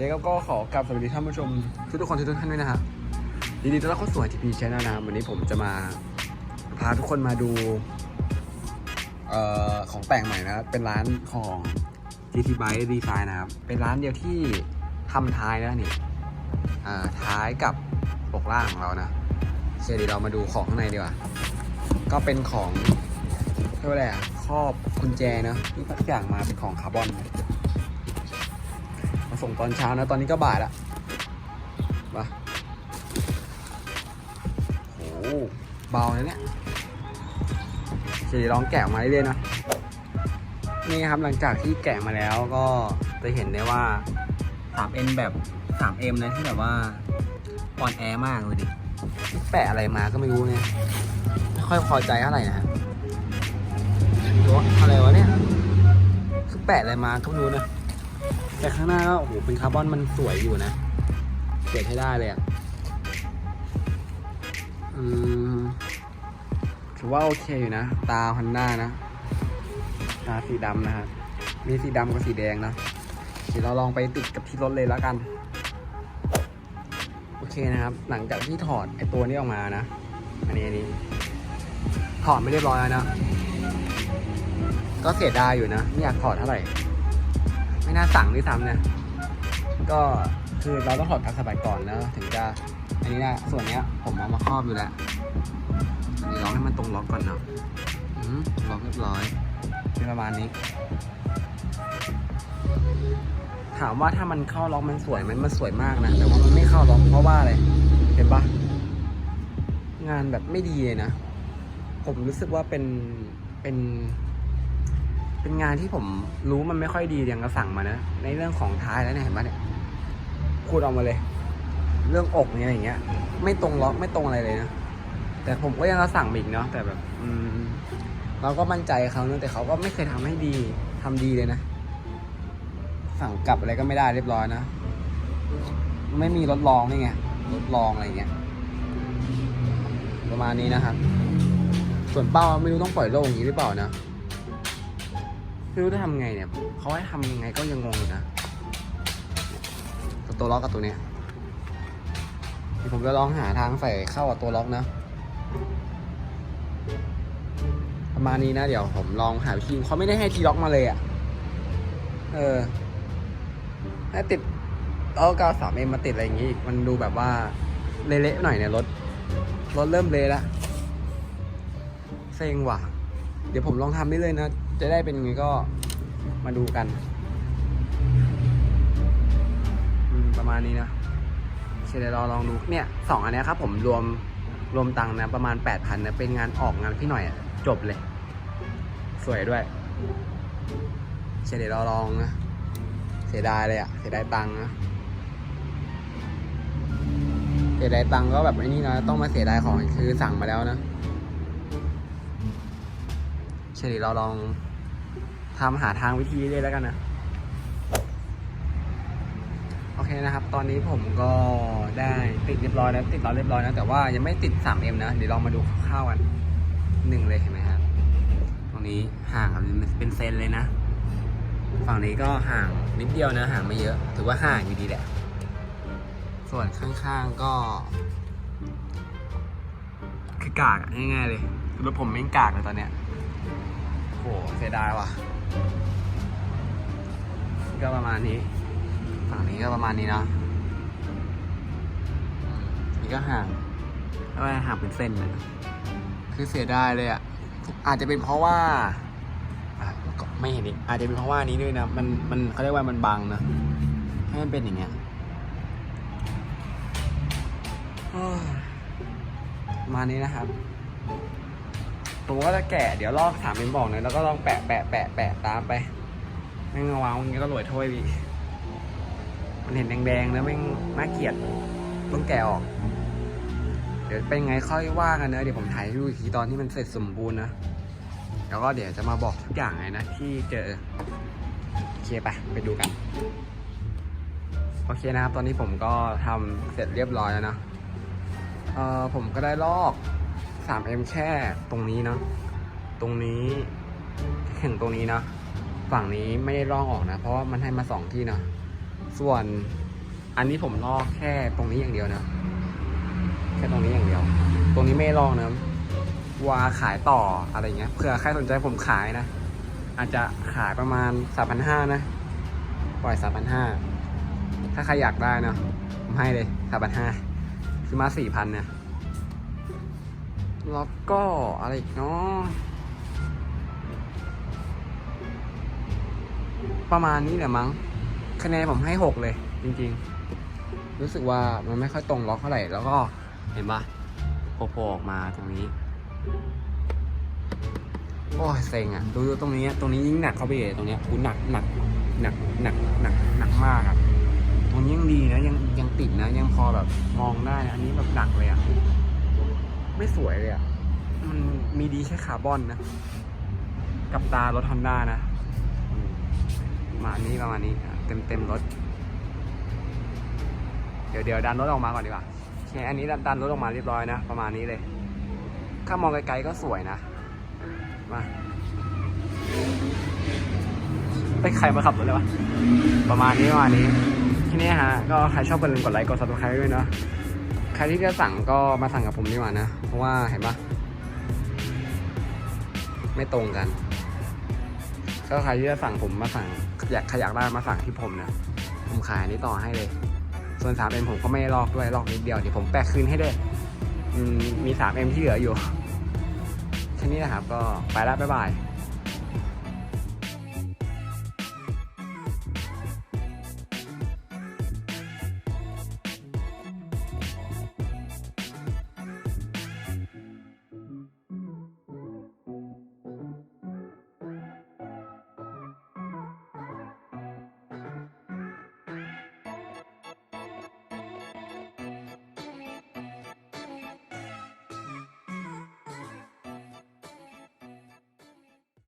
เคครับก็ขอกลับสวัสดีท่านผู้ชมทุกทุกคนทุกๆท่านด้วยนะครับยินดีต้อนรับเข้าสู่ ITP Channel นะครับวันนี้ผมจะมาพาทุกคนมาดูออของแต่งใหม่นะเป็นร้านของ GT Bike Design นะครับเป็นร้านเดียวที่ทำท้ายนะนี่ท้ายกับปกล่างของเรานะเคเดี๋ยวเรามาดูของข้างในดีกว่า ก็เป็นของเรียกว่าอะไรครอบกุญแจเนะที่ทุกอย่างมาเป็นของคาร์บอน ส่งตอนเช้านะ ตอนนี้ก็บ่ายแล้วมาโอ้เบานะเนี่ยจะลองแกะออกมาเรื่อยๆนะนี่ครับหลังจากที่แกะมาแล้วก็จะเห็นได้ว่า 3M แบบ 3M นะที่แบบว่าอ่อนแอมากเลยดิแปะอะไรมาก็ไม่รู้เนี่ยไม่ค่อยพอใจเท่าไหร่นะฮะดูว่าอะไรวะเนี่ยคือแปะอะไรมาก็ไม่รู้นะ แต่ข้างหน้าก็โอ้โหเป็นคาร์บอนมันสวยอยู่นะเก็บให้ได้เลยอะอืมถือว่าโอเคอยู่นะ ตาฮันด้านะ ตาสีดำนะฮะมีสีดำกับสีแดงนะเดี๋ยวเราลองไปติดกับที่รถเลยแล้วกัน โอเคนะครับ หลังจากที่ถอดไอตัวนี้ออกมานะ อันนี้อันนี้ ถอดไม่เรียบร้อยแล้วนะ ก็เสียดายอยู่นะไม่อยากถอดเท่าไหร่ ไม่น่าสั่งด้วยซ้ำนะ ก็คือเราต้องถอดพักสบายก่อนแล้วถึงจะอันนี้นะส่วนเนี้ยผมเอามาครอบอยู่แล้วอันนี้ล็อกให้มันตรงล็อกก่อนเนาะล็อกเรียบร้อยเป็นประมาณนี้ ถามว่าถ้ามันเข้าล็อกมันสวยไหมมันสวยมากนะแต่ว่ามันไม่เข้าล็อกเพราะว่าอะไรเห็นปะงานแบบไม่ดีเลยนะ ผมรู้สึกว่าเป็นเป็น เป็นงานที่ผมรู้มันไม่ค่อยดีอย่างก็สั่งมานะ ในเรื่องของท้ายแล้วเนี่ยเห็นปะเนี่ยพูดออกมาเลย เรื่องอกเนี่ยอย่างเงี้ย ไม่ตรงล็อกไม่ตรงอะไรเลยนะแต่ผมก็ยังก็สั่งอีกเนาะแต่แบบ อืม เราก็มั่นใจเขาเนอะแต่เขาก็ไม่เคยทำให้ดีทำดีเลยนะ สั่งกลับอะไรก็ไม่ได้เรียบร้อยนะไม่มีรถรองนี่ไงรถรองอะไรเงี้ยประมาณนี้นะครับ ส่วนเป้าไม่รู้ต้องปล่อยโล่งอย่างนี้หรือเปล่านะ ไม่รู้จะทำไงเนี่ยเขาให้ทำยังไงก็ยังงงอยู่นะตัวล็อกกับตัวเนี้ยผมจะลองหาทางใส่เข้ากับตัวล็อกนะ ประมาณนี้นะเดี๋ยวผมลองหาวิธีเขาไม่ได้ให้ทีล็อกมาเลยอะ่ะ เออถ้าติดเอากาวสามเอ็มมาติดอะไรอย่างงี้ มันดูแบบว่า เละๆหน่อยเนี่ยรถ รถเริ่มเละแล้วเซ็งว่ะ เดี๋ยวผมลองทำได้เลยนะ จะได้เป็นยังไงก็มาดูกันประมาณนี้นะเคเดี๋ยวเราลองดูเนี่ยสองอันเนี้ยครับผมรวมรวมตังค์นะประมาณแปดพันนะเป็นงานออกงานพี่หน่อยอะจบเลย สวยด้วยเคเดี๋ยวเราลองนะเสียดายเลยอะเสียดายตังค์นะเสียดายตังค์ก็แบบไอ้นี่นะต้องมาเสียดายของคือสั่งมาแล้วนะเฉลี่ยเราลอง ทำหาทางวิธีเลยแล้วกันนะโอเคนะครับ ตอนนี้ผมก็ได้ติดเรียบร้อยแล้วติดล้อเรียบร้อยนะแต่ว่ายังไม่ติด 3M นะ เดี๋ยวลองมาดูข้าวๆกันหนึ่งเลยเห็นไหมครับตรงนี้ห่างกันเป็นเซนเลยนะ ฝั่งนี้ก็ห่างนิดเดียวนะ ห่างไม่เยอะ ถือว่าห่างอยู่ดีแหละ ส่วนข้างๆก็ คือกากง่ายๆเลยรถผมไม่กากเลยตอนเนี้ย โหเสียดายว่ะ ก็ประมาณนี้ ฝั่งนี้ก็ประมาณนี้เนาะนี่ก็ห่างแล้วห่างเป็นเส้นเลยคือเสียดายเลยอะ อาจจะเป็นเพราะว่าไม่เห็นอีกอาจจะเป็นเพราะว่านี้ด้วยนะ มัน มันเขาเรียกว่ามันบังนะ ให้มันเป็นอย่างเงี้ยมานี้นะครับ ผมก็จะแกะเดี๋ยวลอกถามเป็นบอกหน่ยแล้วก็ลองแปะแปะแปะแปะตามไปแม่งวางอย่างี้ก็รวยถ้วยพี่มันเห็นแดงๆแล้วแม่งน่าเกลียดต้องแกะออก เดี๋ยวเป็นไงค่อยว่ากันเนอะเดี๋ยวผมถ่ายให้ดูอีกทีตอนที่มันเสร็จสมบูรณ์นะแล้วก็เดี๋ยวจะมาบอกทุกอย่างเลยนะที่เจอโอเคไปไปดูกันโอเคนะครับ ตอนนี้ผมก็ทำเสร็จเรียบร้อยแล้วนะเออผมก็ได้ลอก 3M แค่ตรงนี้เนาะตรงนี้ถึงตรงนี้นะฝั่งนี้ไม่ได้ร่องออกนะ เพราะว่ามันให้มาสองที่เนาะส่วนอันนี้ผมลอกแค่ตรงนี้อย่างเดียวนะแค่ตรงนี้อย่างเดียว ตรงนี้ไม่ลอกนะวาขายต่ออะไรเงี้ยเผื่อใครสนใจผมขายนะ อาจจะขายประมาณสามพันห้านะปล่อยสามพันห้าถ้าใครอยากได้เนาะผมให้เลยสามพันห้าซื้อมาสี่พันเนี่ย แล้วก็อะไรอีกเนาะประมาณนี้แหละมั้ง คะแนนผมให้หกเลย จริงๆ รู้สึกว่ามันไม่ค่อยตรงล็อกเท่าไหร่ แล้วก็เห็นปะโผล่ๆออกมาตรงนี้ โอ้ยเซ็งอะดูดูตรงนี้ ตรงนี้ยิ่งหนักเข้าไปเลยตรงเนี้ยกูหนักหนักหนักหนักหนักหนักมากอะตรงนี้ยังดีนะยังยังติดนะ ยังพอแบบมองได้นะอันนี้แบบหนักเลยอะ ไม่สวยเลยอะ มันมีดีแค่คาร์บอนนะ กับตารถฮอนด้านะมประมาณนี้ประมาณนี้เต็มเต็มรถ เดี๋ยวเดี๋ยวดันรถออกมาก่อนดีกว่าโอเคอันนี้ดันดันรถออกมาเรียบร้อยนะ ประมาณนี้เลย ถ้ามองไกลๆก็สวยนะ มาไปใครมาขับรถเลยวะ ประมาณนี้ประมาณนี้ ที่นี้ฮะ ก็ใครชอบก็ลืมกดไลค์กดซับสไครต์ด้วยเนาะ ใครที่จะสั่งก็มาสั่งกับผมดีกว่านะ เพราะว่าเห็นปะไม่ตรงกัน ก็ใครที่จะสั่งผมมาสั่ง อยากใครอยากได้มาสั่งที่ผมนะ ผมขายนี้ต่อให้เลย ส่วนสามเอ็มผมก็ไม่ลอกด้วย ลอกนิดเดียวเดี๋ยวผมแปะคืนให้ด้วยมีสามเอ็มที่เหลืออยู่ แค่นี้นะครับก็ไปแล้วบ๊ายบาย